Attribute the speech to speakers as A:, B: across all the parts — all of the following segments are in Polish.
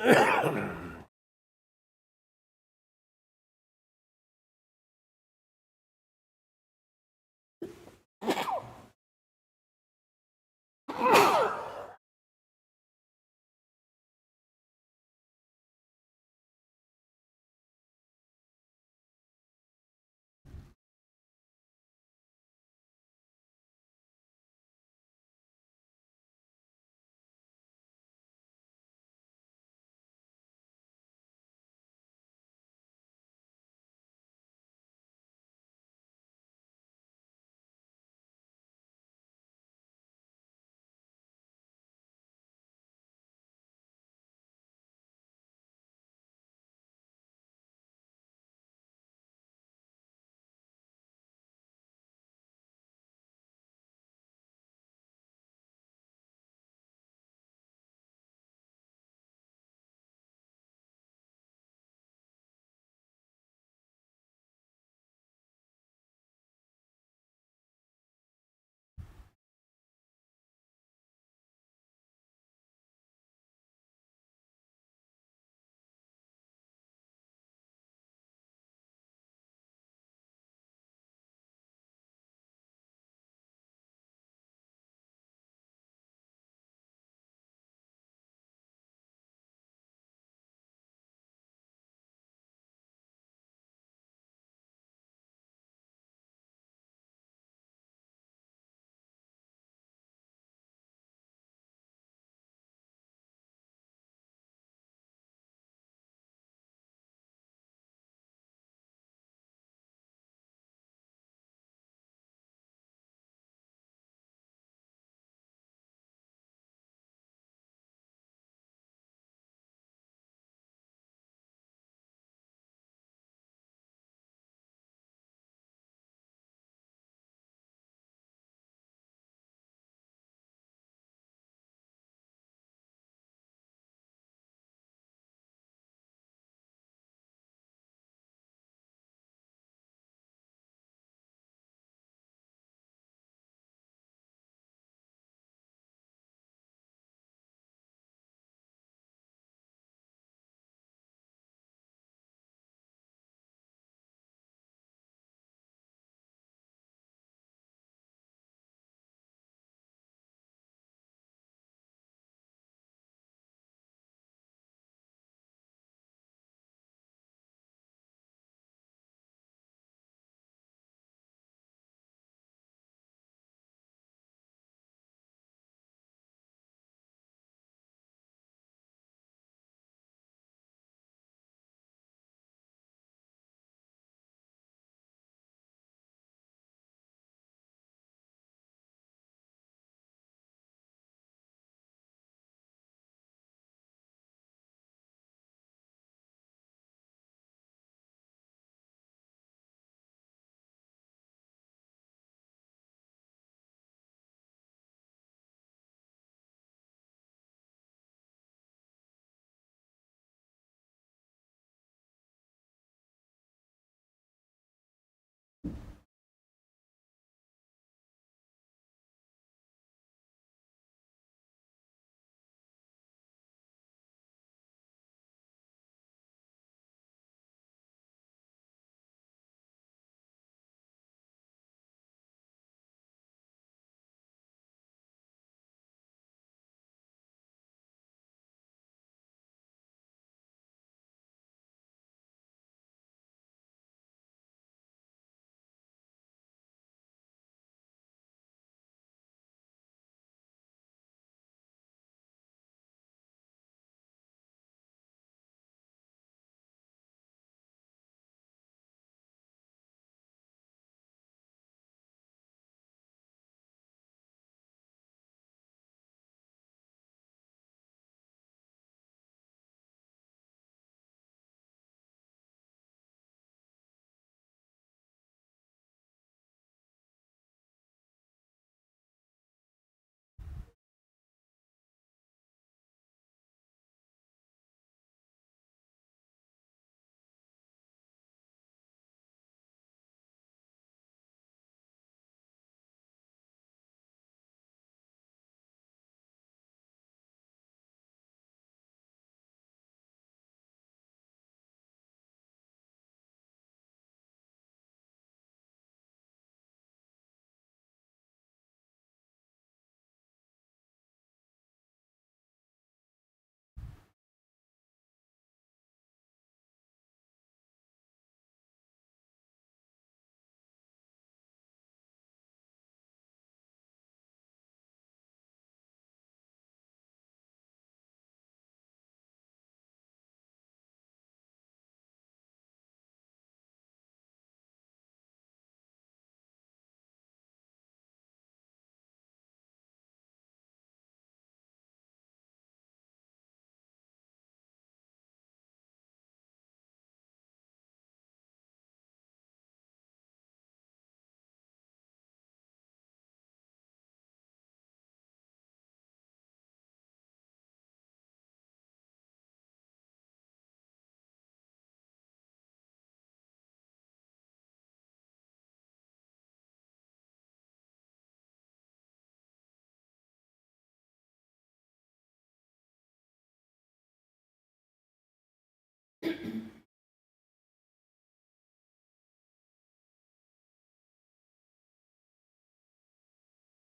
A: Ahem.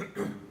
A: Thank you.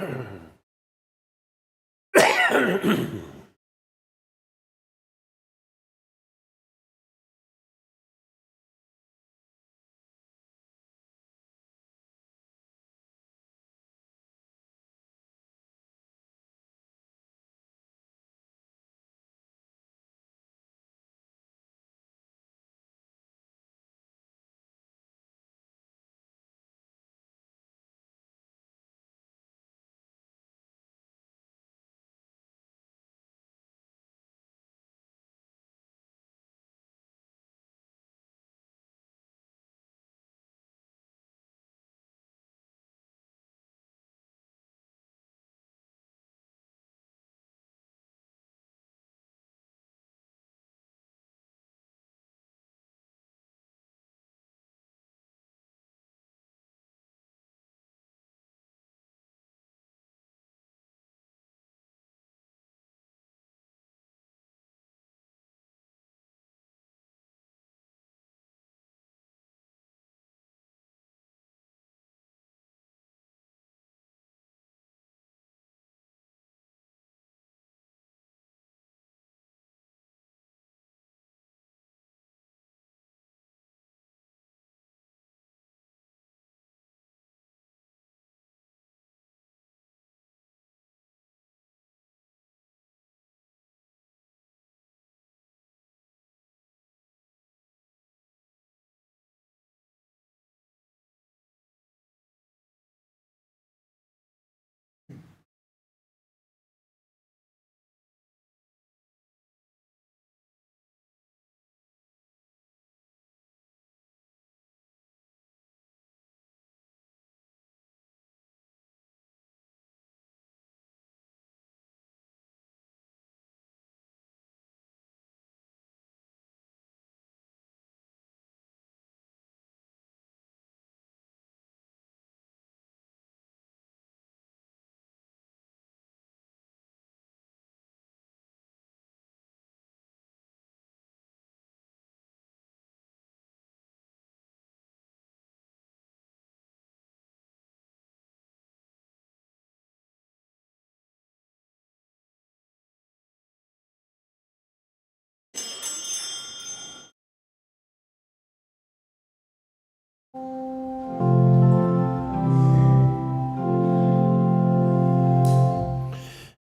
A: Mm-hmm.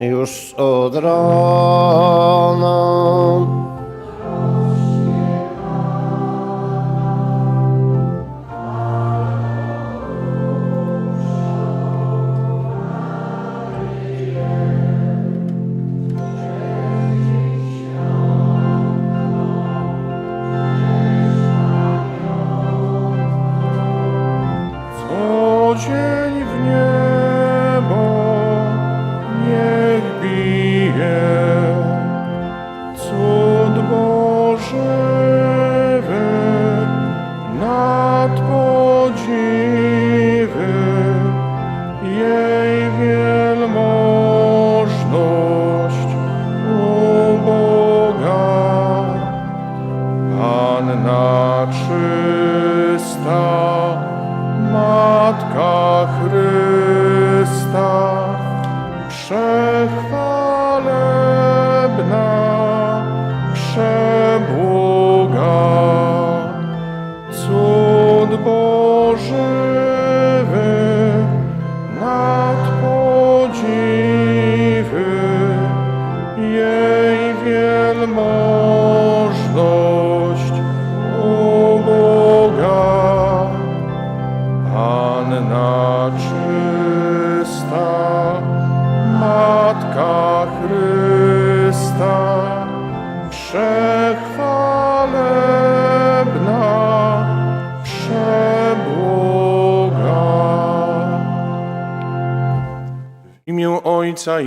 A: Już od rana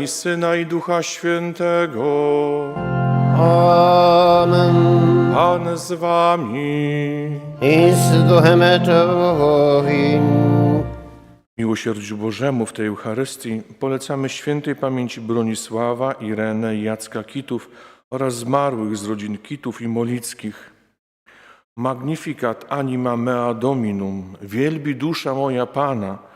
A: i Syna i Ducha Świętego,
B: Amen.
A: Pan z wami.
B: I z duchem Twoim.
A: Miłosierdziu Bożemu w tej Eucharystii polecamy świętej pamięci Bronisława, Irenę i Jacka Kitów oraz zmarłych z rodzin Kitów i Molickich. Magnificat anima mea Dominum, wielbi dusza moja Pana.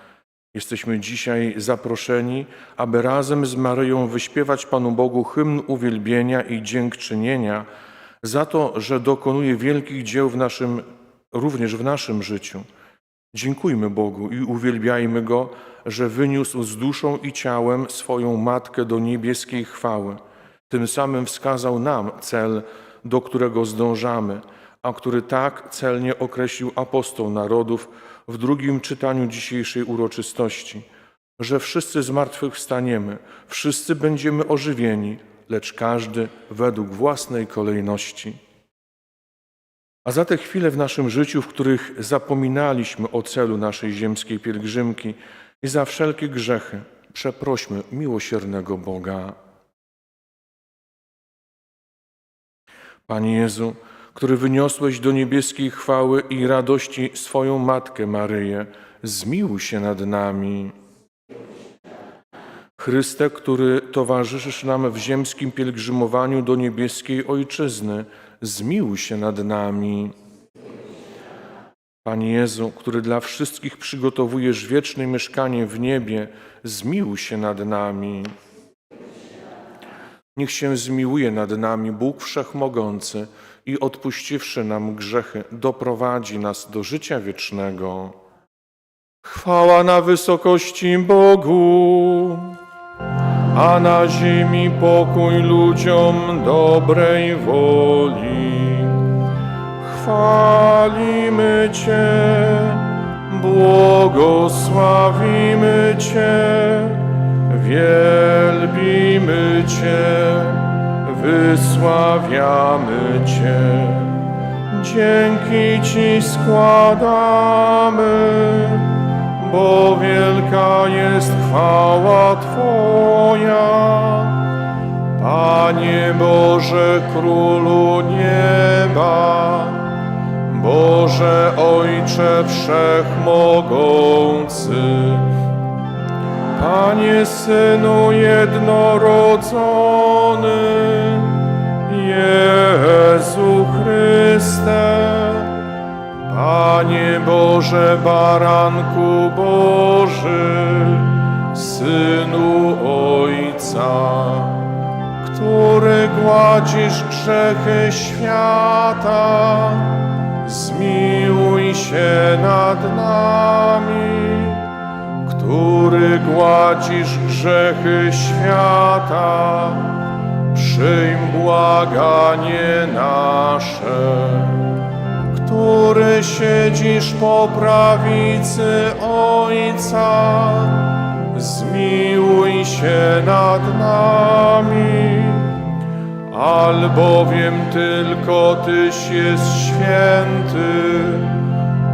A: Jesteśmy dzisiaj zaproszeni, aby razem z Maryją wyśpiewać Panu Bogu hymn uwielbienia i dziękczynienia za to, że dokonuje wielkich dzieł w naszym, również w naszym życiu. Dziękujmy Bogu i uwielbiajmy Go, że wyniósł z duszą i ciałem swoją Matkę do niebieskiej chwały. Tym samym wskazał nam cel, do którego zdążamy, a który tak celnie określił apostoł narodów w drugim czytaniu dzisiejszej uroczystości, że wszyscy zmartwychwstaniemy, wszyscy będziemy ożywieni, lecz każdy według własnej kolejności. A za te chwile w naszym życiu, w których zapominaliśmy o celu naszej ziemskiej pielgrzymki i za wszelkie grzechy, przeprośmy miłosiernego Boga. Panie Jezu, który wyniosłeś do niebieskiej chwały i radości swoją Matkę Maryję, zmiłuj się nad nami. Chryste, który towarzyszysz nam w ziemskim pielgrzymowaniu do niebieskiej Ojczyzny, zmiłuj się nad nami. Panie Jezu, który dla wszystkich przygotowujesz wieczne mieszkanie w niebie, zmiłuj się nad nami. Niech się zmiłuje nad nami Bóg Wszechmogący i odpuściwszy nam grzechy, doprowadzi nas do życia wiecznego. Chwała na wysokości Bogu, a na ziemi pokój ludziom dobrej woli. Chwalimy Cię, błogosławimy Cię, wielbimy Cię, wysławiamy Cię. Dzięki Ci składamy, bo wielka jest chwała Twoja. Panie Boże, Królu nieba, Boże Ojcze Wszechmogący, Panie Synu jednorodzony, Jezu Chryste, Panie Boże Baranku Boży, Synu Ojca, który gładzisz grzechy świata, zmiłuj się nad nami, który gładzisz grzechy świata, przyjm błaganie nasze który siedzisz po prawicy Ojca, zmiłuj się nad nami, albowiem tylko Tyś jest święty,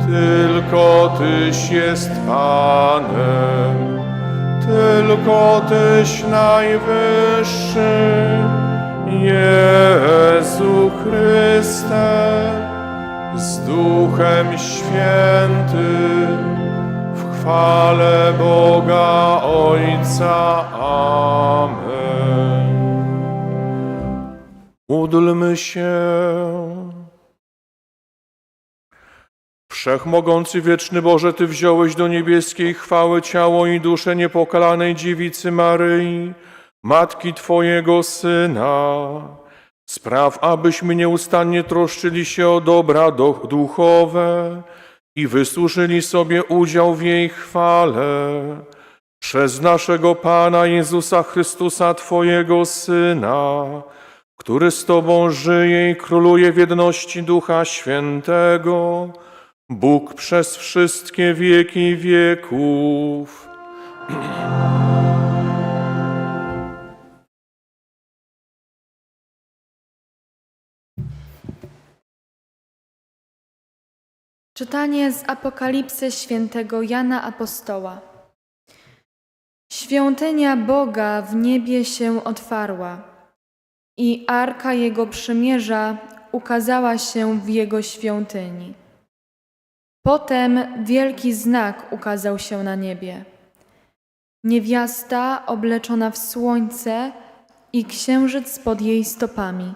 A: tylko Tyś jest Panem, tylko Tyś najwyższy, Jezu Chryste z Duchem Świętym, w chwale Boga Ojca. Amen. Módlmy się. Wszechmogący wieczny Boże, Ty wziąłeś do niebieskiej chwały ciało i duszę niepokalanej dziewicy Maryi, Matki Twojego Syna. Spraw, abyśmy nieustannie troszczyli się o dobra do- duchowe i wysłużyli sobie udział w jej chwale. Przez naszego Pana Jezusa Chrystusa, Twojego Syna, który z Tobą żyje i króluje w jedności Ducha Świętego, Bóg przez wszystkie wieki wieków.
C: Czytanie z Apokalipsy świętego Jana Apostoła. Świątynia Boga w niebie się otwarła i arka Jego przymierza ukazała się w Jego świątyni. Potem wielki znak ukazał się na niebie. Niewiasta obleczona w słońce i księżyc pod jej stopami,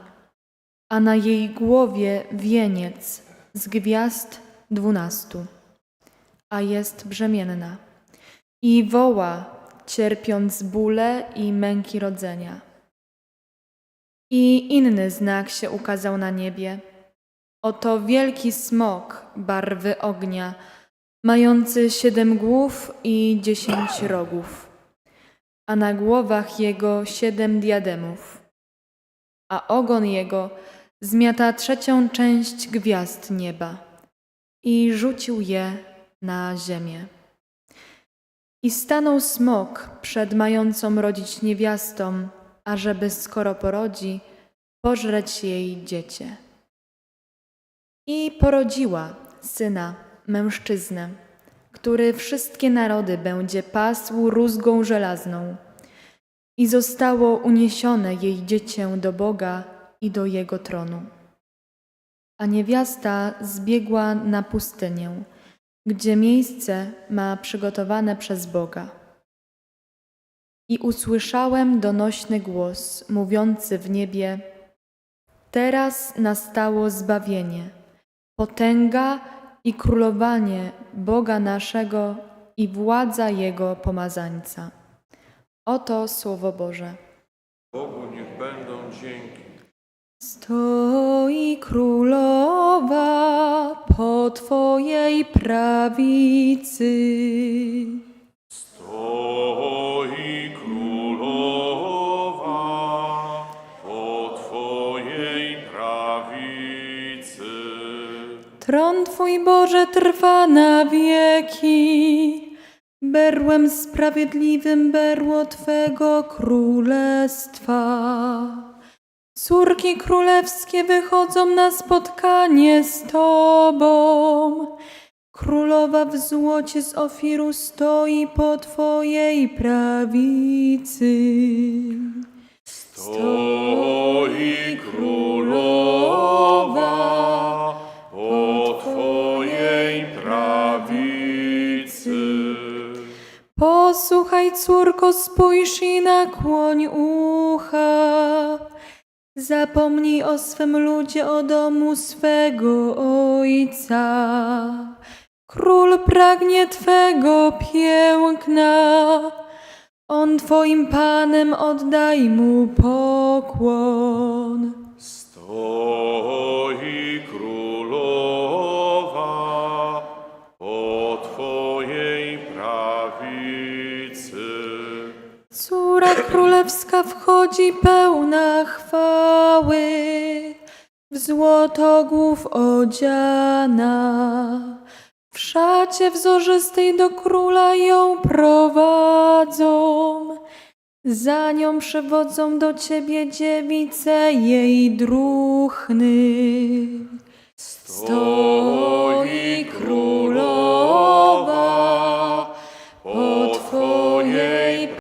C: a na jej głowie wieniec z gwiazd dwunastu, a jest brzemienna. I woła, cierpiąc bóle i męki rodzenia. I inny znak się ukazał na niebie. Oto wielki smok barwy ognia, mający siedem głów i dziesięć rogów, a na głowach jego siedem diademów, a ogon jego zmiata trzecią część gwiazd nieba i rzucił je na ziemię. I stanął smok przed mającą rodzić niewiastą, ażeby skoro porodzi, pożreć jej dziecię. I porodziła syna, mężczyznę, który wszystkie narody będzie pasł rózgą żelazną. I zostało uniesione jej dziecię do Boga i do jego tronu. A niewiasta zbiegła na pustynię, gdzie miejsce ma przygotowane przez Boga. I usłyszałem donośny głos mówiący w niebie: Teraz nastało zbawienie, potęga i królowanie Boga naszego i władza Jego pomazańca. Oto Słowo Boże.
A: Bogu niech będą dzięki.
C: Stoi królowa po Twojej prawicy.
A: Stoi królowa po Twojej prawicy.
C: Tron Twój Boże trwa na wieki. Berłem sprawiedliwym berło Twego królestwa. Córki królewskie wychodzą na spotkanie z Tobą. Królowa w złocie z ofiru stoi po Twojej prawicy.
A: Stoi królowa po Twojej prawicy.
C: Posłuchaj, córko, spójrz i nakłoń ucha. Zapomnij o swym ludzie, o domu swego ojca. Król pragnie Twego piękna. On Twoim Panem oddaj Mu pokłon.
A: Stoi królowa
C: królewska wchodzi pełna chwały, w złotogłów odziana. W szacie wzorzystej do króla ją prowadzą, za nią przywodzą do ciebie dziewice jej druchny. Stoi królowa po twojej